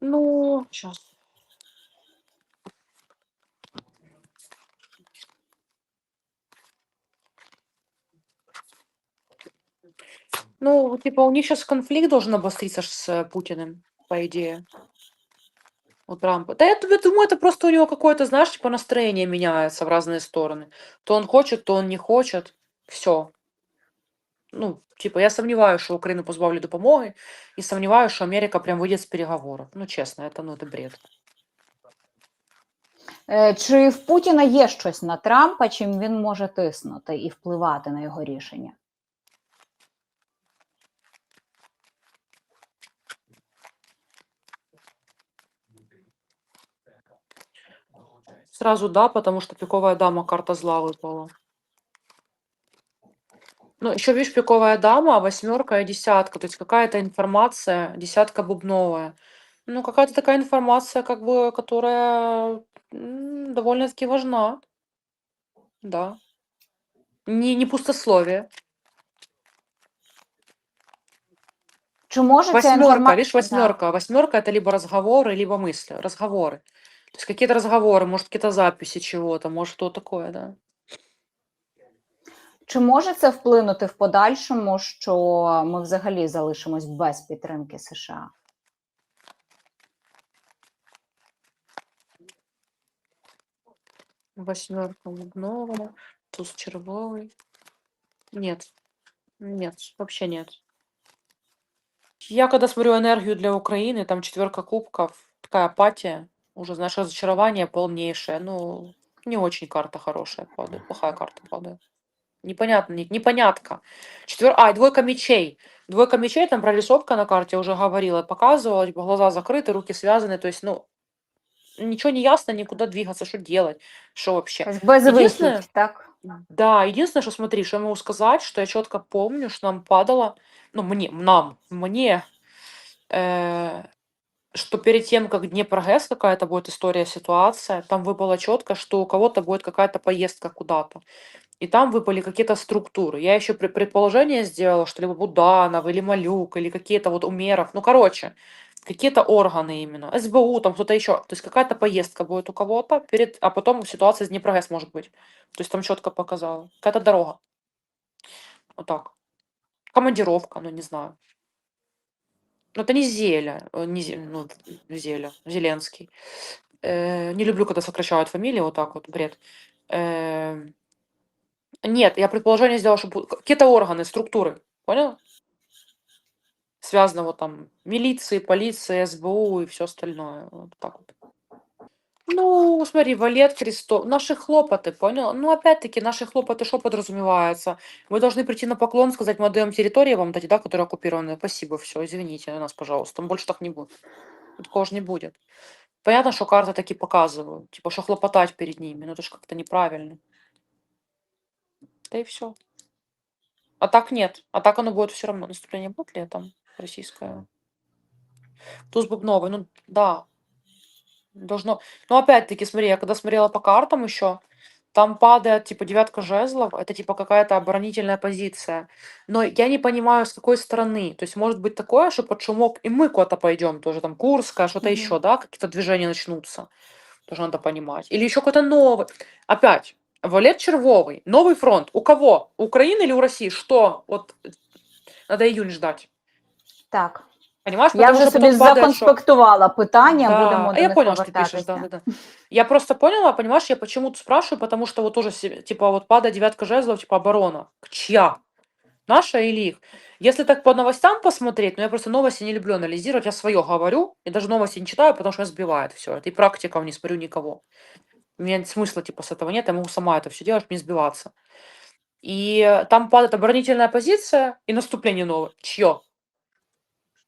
Ну, сейчас. Ну, типа, у них сейчас конфликт должен обостриться ж с Путиным, по идее. У Трампа. Да я т- думаю, это просто у него какое-то, знаешь, типа настроение меняется в разные стороны. То он хочет, то он не хочет. Все. Ну, типа, я сомневаюсь, що Україну позбавлять допомоги, і сомневаюсь, що Америка прям вийде з переговорів. Ну, чесно, это, ну, это бред. Е, Чи в Путіна є щось на Трампа, чим він може тиснути і впливати на його рішення? Сразу да, потому что пиковая дама, карта зла выпала. Ну, еще видишь, пиковая дама, восьмерка и десятка. То есть какая-то информация, десятка бубновая. Ну, какая-то такая информация, как бы, которая м, довольно-таки важна. Да. Не, не пустословие. Чи може ця Восьмерка, інформація... видишь, восьмерка. Восьмерка это либо разговоры, либо мысли. Разговоры. То есть какие-то разговоры, может, какие-то записи чего-то, может, что такое, да. Чи може це вплинути в подальшому, що ми взагалі залишимось без підтримки США? Восьмерка бубновая, туз червовый. Нет, нет, вообще нет. Я когда смотрю энергию для Украины, там четверка кубков, такая апатия, уже, знаешь, разочарование полнейшее. Ну, не очень карта хорошая падает, плохая карта падает. Непонятно, не- непонятка. Четвер... А, и двойка мечей. Двойка мечей, там прорисовка на карте, уже говорила, показывала, типа, глаза закрыты, руки связаны, то есть, ну, ничего не ясно, никуда двигаться, что делать, что вообще. Безвихідь, Єдине- так? Да, единственное, что смотри, что я могу сказать, что я четко помню, что нам падало, ну, мне, нам, мне, э, что перед тем, как Днепрогэс какая-то будет история, ситуация, там выпало четко, что у кого-то будет какая-то поездка куда-то. И там выпали какие-то структуры. Я еще предположение сделала, что либо Буданов, или Малюк, или какие-то вот Умеров. Ну, короче, какие-то органы именно. СБУ, там кто-то еще. То есть какая-то поездка будет у кого-то, перед, а потом ситуация с Днепрогэс может быть. То есть там четко показала. Какая-то дорога. Вот так. Командировка, ну не знаю. Ну, это не Зеля, э, не Зе- ну, Зеля, Зеленский. Э, не люблю, когда сокращают фамилии, вот так вот, бред. Э, нет, я предположение сделала, что будут какие-то органы, структуры, понял? Связано вот там милиции, полиции, СБУ и все остальное. Вот так вот. Ну, смотри, валет, крестов, наши хлопоты, понял? Ну, опять-таки, наши хлопоты, что подразумевается? Вы должны прийти на поклон, сказать, мы отдаем территории вам дать, да, которые оккупированы. Спасибо, все, извините нас, пожалуйста. Больше так не будет. Такого же не будет. Понятно, что карты таки показывают. Типа, что хлопотать перед ними. Ну, это же как-то неправильно. Да и все. А так нет. А так оно будет все равно. Наступление будет летом российское. Туз бубновый, ну да. Должно. Ну, опять-таки, смотри, я когда смотрела по картам еще, там падает типа девятка жезлов, это типа какая-то оборонительная позиция. Но я не понимаю, с какой стороны. То есть может быть такое, что под шумок и мы куда-то пойдем, тоже там Курская, что-то Мгм. еще, да, какие-то движения начнутся. Тоже надо понимать. Или еще какой-то новый. Опять, Валет Червовый, новый фронт. У кого? У Украины или у России? Что? Вот э, надо июнь ждать. Так. Понимаешь? Я вже что собі законспектувала питання, да, будемо а до я них поняла, что ты пишешь, да, да, да. Я просто поняла, понимаешь, я почему-то спрашиваю, потому что вот тоже, типа, вот падает девятка жезлов, типа, оборона. Чья? Наша или их? Если так по новостям посмотреть, ну я просто новости не люблю анализировать, я свое говорю, и даже новости не читаю, потому что меня сбивает все это. И практиков не смотрю никого. У меня смысла, типа, с этого нет, я могу сама это все делать, мне сбиваться. И там падает оборонительная позиция и наступление новое. Чье?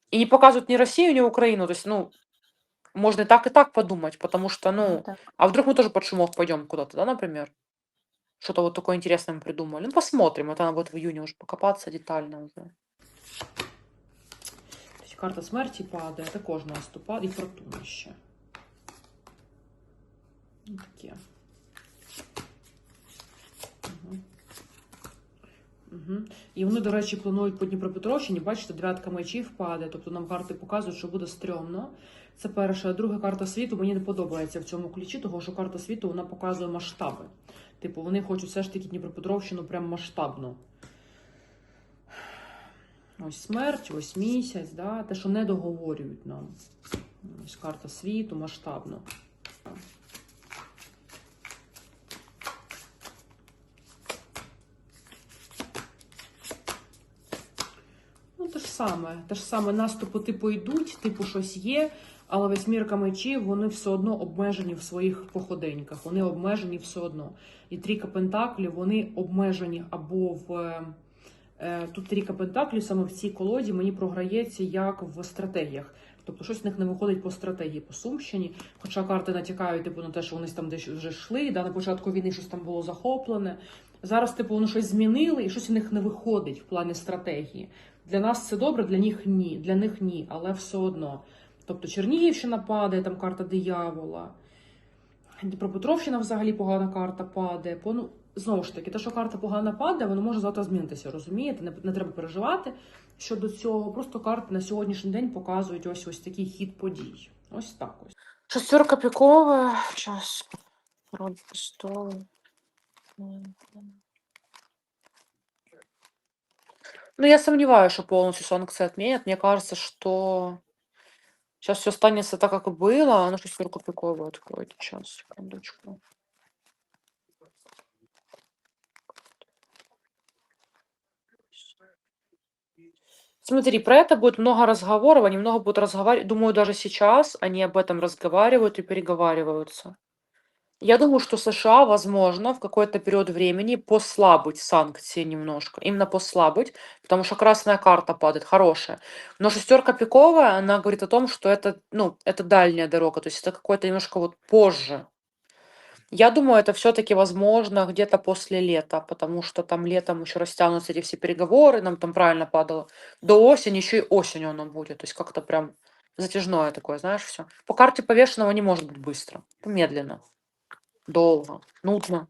И не показывают ни Россию, ни Украину. То есть, ну, можно и так, и так подумать, потому что, Ну, ну, так. а вдруг мы тоже под шумок пойдем куда-то, да, например? Что-то вот такое интересное мы придумали. Ну, посмотрим. Это надо будет в июне уже покопаться детально уже. Карта смерти падает, також наступає, і фортуна ще. Таке. Мгм. Угу. І вони, до речі, планують по Дніпропетровщині, бачите, дев'ятка мечів падає, тобто нам карти показують, що буде стрьомно. Це перша. А друга карта світу мені не подобається в цьому ключі, тому що карта світу вона показує масштаби. Типу, вони хочуть все ж таки Дніпропетровщину прям масштабно. Ось смерть, ось місяць, да? те, що не договорюють нам. Ось карта світу масштабно. Ну, те ж саме. Те ж саме наступи типу йдуть, типу щось є, але восьмірка мечів вони все одно обмежені в своїх походеньках. Вони обмежені все одно. І трійка пентаклів вони обмежені або в. е, Тут трійка пентаклів саме в цій колоді мені програється як в стратегіях. Тобто щось в них не виходить по стратегії по Сумщині. Хоча карти натякають типу, на те, що вони там десь вже йшли, да, на початку війни щось там було захоплене. Зараз, типу, вони щось змінили і щось у них не виходить в плані стратегії. Для нас це добре, для них ні. Для них ні, але все одно. Тобто Чернігівщина падає, там карта диявола. Дніпропетровщина взагалі погана карта падає. Ну, знову ж таки, те, що карта погана падає, воно може завтра змінитися, розумієте? Не, не треба переживати щодо цього. Просто карти на сьогоднішній день показують ось ось такий хід подій. Ось так ось. Шестерка пікова. Час. Король пістолу. Ну, я сомневаюсь, что полностью санкции отменят. Мне кажется, что сейчас все останется так, как и было. Ну, шестерку пиковую откройте. Сейчас, секундочку. Смотри, про это будет много разговоров, они много будут разговаривать. Думаю, даже сейчас они об этом разговаривают и переговариваются. Я думаю, что США, возможно, в какой-то период времени послабить санкции немножко. Именно послабить, потому что красная карта падает, хорошая. Но шестерка пиковая, она говорит о том, что это, ну, это дальняя дорога, то есть это какой-то немножко вот позже. Я думаю, это все-таки возможно где-то после лета, потому что там летом еще растянутся эти все переговоры, нам там правильно падало. До осени, еще и осенью оно будет. То есть как-то прям затяжное такое, знаешь, все. По карте повешенного не может быть быстро. Медленно, долго, нудно.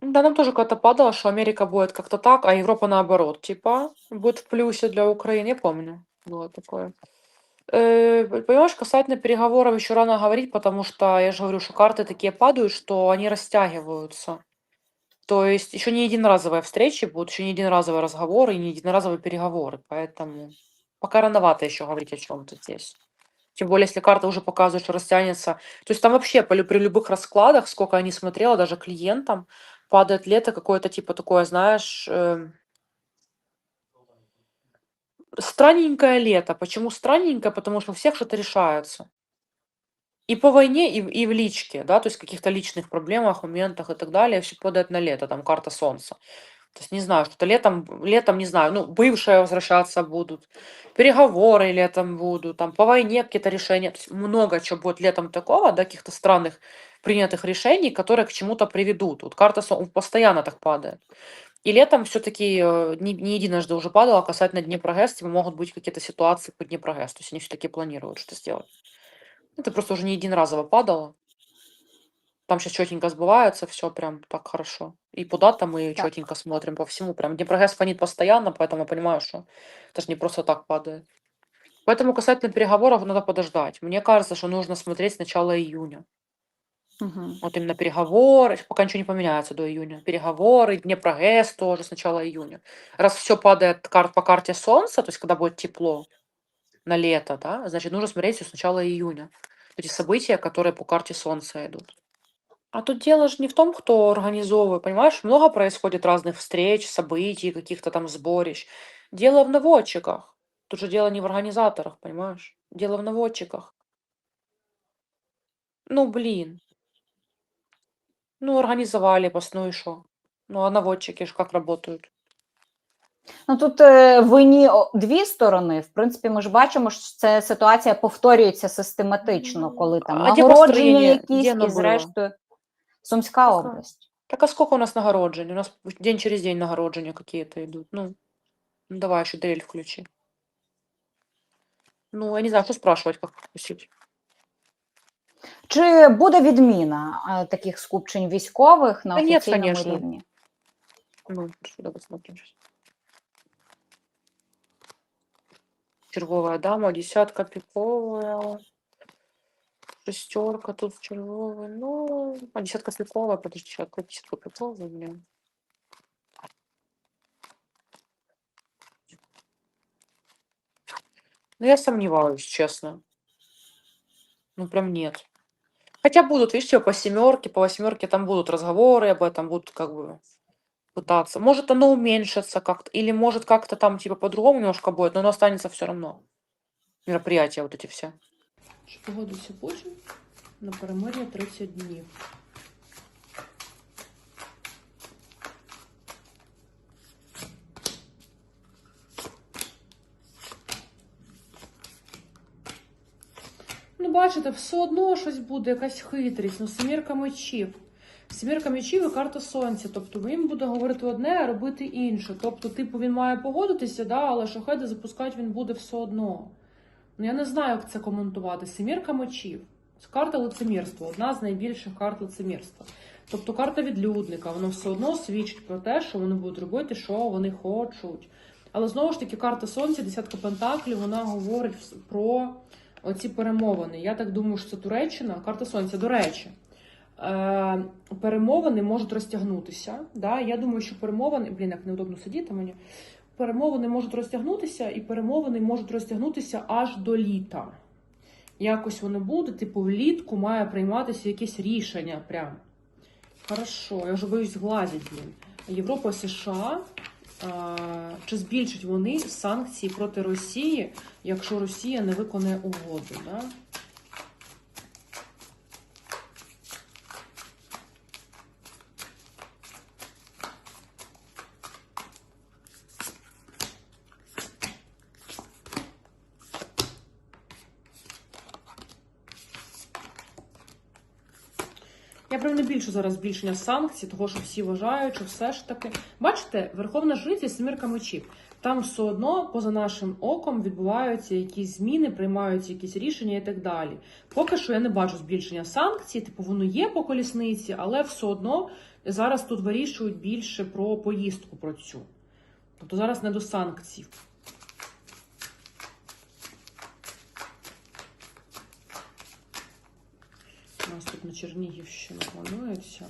Ну Да, нам тоже когда-то падало, что Америка будет как-то так, а Европа наоборот, типа, будет в плюсе для Украины. Я помню, было такое. Э, понимаешь, касательно переговоров еще рано говорить, потому что я же говорю, что карты такие падают, что они растягиваются. То есть еще не единоразовые встречи будут, еще не единоразовые разговоры и не единоразовые переговоры. Поэтому пока рановато еще говорить о чем-то здесь. Тем более, если карта уже показывает, что растянется. То есть там вообще при любых раскладах, сколько я не смотрела, даже клиентам, падает лето какое-то типа такое, знаешь, эм, странненькое лето. Почему странненькое? Потому что у всех что-то решается. И по войне, и, в- и в личке, да, то есть каких-то личных проблемах, моментах и так далее, все падает на лето, там карта солнца. То есть не знаю, что-то летом, летом, не знаю, ну, бывшие возвращаться будут, переговоры летом будут, там по войне какие-то решения, то есть много чего будет летом такого, да, каких-то странных принятых решений, которые к чему-то приведут. Вот карта постоянно так падает. И летом все-таки не, не единожды уже падало касательно Днепрогэс, типа могут быть какие-то ситуации по Днепрогэс, то есть они все-таки планируют что сделать. Это просто уже не единоразово падало. Там сейчас четенько сбывается, все прям так хорошо. И по датам мы Так. четенько смотрим по всему. Прям Днепрогэс фонит постоянно, поэтому я понимаю, что это же не просто так падает. Поэтому касательно переговоров надо подождать. Мне кажется, что нужно смотреть с начала июня. Мгм. Вот именно переговоры, пока ничего не поменяется до июня. Переговоры, Днепрогэс тоже с начала июня. Раз все падает кар- по карте Солнца, то есть когда будет тепло на лето, да, значит, нужно смотреть всё с начала июня. Эти события, которые по карте Солнца идут. А тут дело же не в том, кто организовывает, понимаешь? Много происходит разных встреч, событий, каких-то там сборищ. Дело в наводчиках. Тут же дело не в организаторах, понимаешь? Дело в наводчиках. Ну, блин. Ну, организовали пос, ну и что? Ну, а наводчики ж как работают? Ну тут е, винні о- дві сторони. В принципі, ми ж бачимо, що це ситуація повторюється систематично, коли там А де нагородження построєння? якісь, Де воно і було? зрештою Сумська Така. область. Так а сколько у нас нагороджень? У нас день через день нагороджения какие-то идут. Ну, ну давай еще дрель включи. Ну, я не знаю, что спрашивать, как включить. Чи буде відміна е, таких скупчень військових на Та ні, офіційному конечно. рівні? Ну, сюда посмотрим сейчас. Червовая дама, десятка пиковая. Шестерка тут червовая. Ну, а десятка пиковая, подожди, сейчас какая десятка пиковая, блин. Ну, я сомневаюсь, честно. Ну, прям нет. Хотя будут, видите, по семерке, по восьмерке там будут разговоры об этом, будут как бы пытаться. Может, оно уменьшится как-то, или может как-то там типа по-другому немножко будет, но оно останется все равно. Мероприятия вот эти все. Чи погодився Путін на перемир'я 30 днів? Ну, бачите, все одно щось буде, якась хитрість. Ну, семірка мечів. Семірка мечів і карта сонця. Тобто він буде говорити одне, а робити інше. Тобто, типу, він має погодитися, да, але шахеди запускати він буде все одно. Ну, я не знаю, як це коментувати. Семірка мечів. Це карта лицемірства, одна з найбільших карт лицемірства. Тобто карта відлюдника, воно все одно свідчить про те, що вони будуть робити, що вони хочуть. Але знову ж таки, карта сонця, десятка пентаклів, вона говорить про оці перемовини. Я так думаю, що це Туреччина, карта сонця, до речі. Е, перемовини можуть розтягнутися. Да? Я думаю, що перемовини, блін, як неудобно сидіти мені. Перемовини можуть розтягнутися, і перемовини можуть розтягнутися аж до літа. Якось вони будуть, типу, влітку має прийматися якесь рішення прям. Хорошо, я вже боюсь зглазить, блін. Європа, США. А, чи збільшать вони санкції проти Росії, якщо Росія не виконає угоду? Да? Я прям не більше зараз збільшення санкцій, того що всі вважають, що все ж таки. Бачите, Верховна Жриця Семірка мечів. Там все одно, поза нашим оком, відбуваються якісь зміни, приймаються якісь рішення і так далі. Поки що я не бачу збільшення санкцій, типу воно є по колісниці, але все одно зараз тут вирішують більше про поїздку про цю. Тобто зараз не до санкцій. на Чернігівщину планується.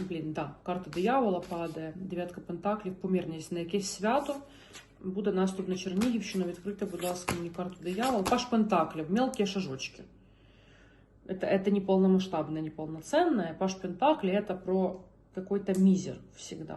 Блін, да, карта диявола падає, дев'ятка пентаклів, помірність на якесь свято. Буде наступ на Чернігівщину. Відкрийте, будь ласка, мені карту диявола. Паш пентаклів, мелкі шажочки. Это, это не полномасштабное, не полноценное. Паш Пентакли это про какой-то мизер всегда.